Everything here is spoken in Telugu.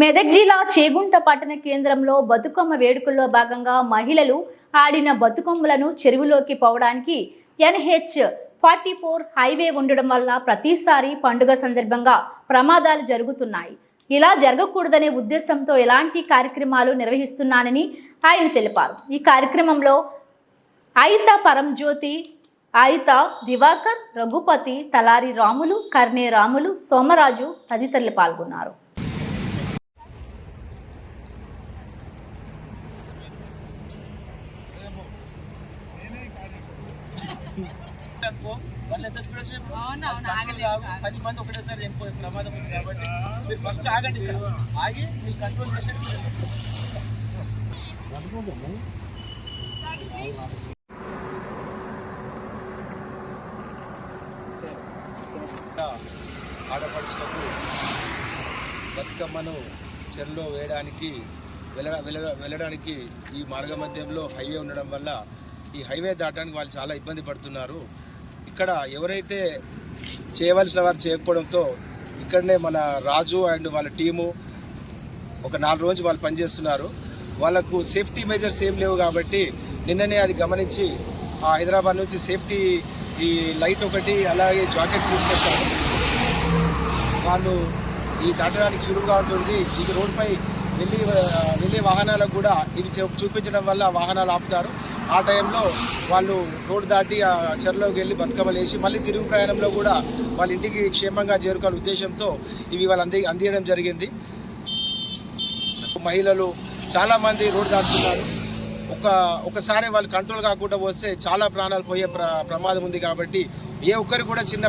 మెదక్ జిల్లా చేగుంట పట్టణ కేంద్రంలో బతుకమ్మ వేడుకల్లో భాగంగా మహిళలు ఆడిన బతుకమ్మలను చెరువులోకి పోవడానికి ఎన్హెచ్ ఫార్టీ ఫోర్ హైవే ఉండడం వల్ల ప్రతిసారి పండుగ సందర్భంగా ప్రమాదాలు జరుగుతున్నాయి. ఇలా జరగకూడదనే ఉద్దేశంతో ఎలాంటి కార్యక్రమాలు నిర్వహిస్తున్నానని ఆయన తెలిపారు. ఈ కార్యక్రమంలో అయిత పరంజ్యోతి ఆయిత దివాకర్ రఘుపతి తలారి రాములు కర్ణే రాములు సోమరాజు తదితరులు పాల్గొన్నారు. వాళ్ళు ఎంత స్పీడ్ వచ్చినా పది మంది ఒకటేసారి చనిపోయే ప్రమాదం ఉంది కాబట్టి మీరు ఫస్ట్ ఆగండి ఇక్కడ. ఆగి మీరు కంట్రోల్ ఆడపడుచులకు బతుకమ్మను చెరులో వేయడానికి వెళ్ళ వెళ్ళ- వెళ్ళడానికి ఈ మార్గ మధ్యంలో హైవే ఉండడం వల్ల ఈ హైవే దాటడానికి వాళ్ళు చాలా ఇబ్బంది పడుతున్నారు. ఇక్కడ ఎవరైతే చేయవలసిన వారు చేయకపోవడంతో ఇక్కడనే మన రాజు అండ్ వాళ్ళ టీము ఒక నాలుగు రోజులు వాళ్ళు పనిచేస్తున్నారు. వాళ్ళకు సేఫ్టీ మెజర్స్ ఏం లేవు కాబట్టి నిన్ననే అది గమనించి ఆ హైదరాబాద్ నుంచి సేఫ్టీ ఈ లైట్ ఒకటి అలాగే జాకెట్స్ తీసుకొచ్చారు. వాళ్ళు ఈ దాటడానికి సులువుగా ఉంటుంది. ఇది రోడ్డుపై వెళ్ళి వెళ్ళే వాహనాలకు కూడా ఇది చూ- చూపించడం వల్ల వాహనాలు ఆపుతారు. ఆ టైంలో వాళ్ళు రోడ్డు దాటి ఆ చెరలోకి వెళ్ళి బతుకమ్మలు వేసి మళ్ళీ తిరుగు ప్రయాణంలో కూడా వాళ్ళ ఇంటికి క్షేమంగా చేరుకోవాలనే ఉద్దేశంతో ఇవి వాళ్ళు అంది అందియడం జరిగింది. మహిళలు చాలామంది రోడ్డు దాటుతున్నారు. ఒక ఒకసారి వాళ్ళు కంట్రోల్ కాకుండా వస్తే చాలా ప్రాణాలు పోయే ప్ర ప్రమాదం ఉంది కాబట్టి ఏ ఒక్కరు కూడా చిన్న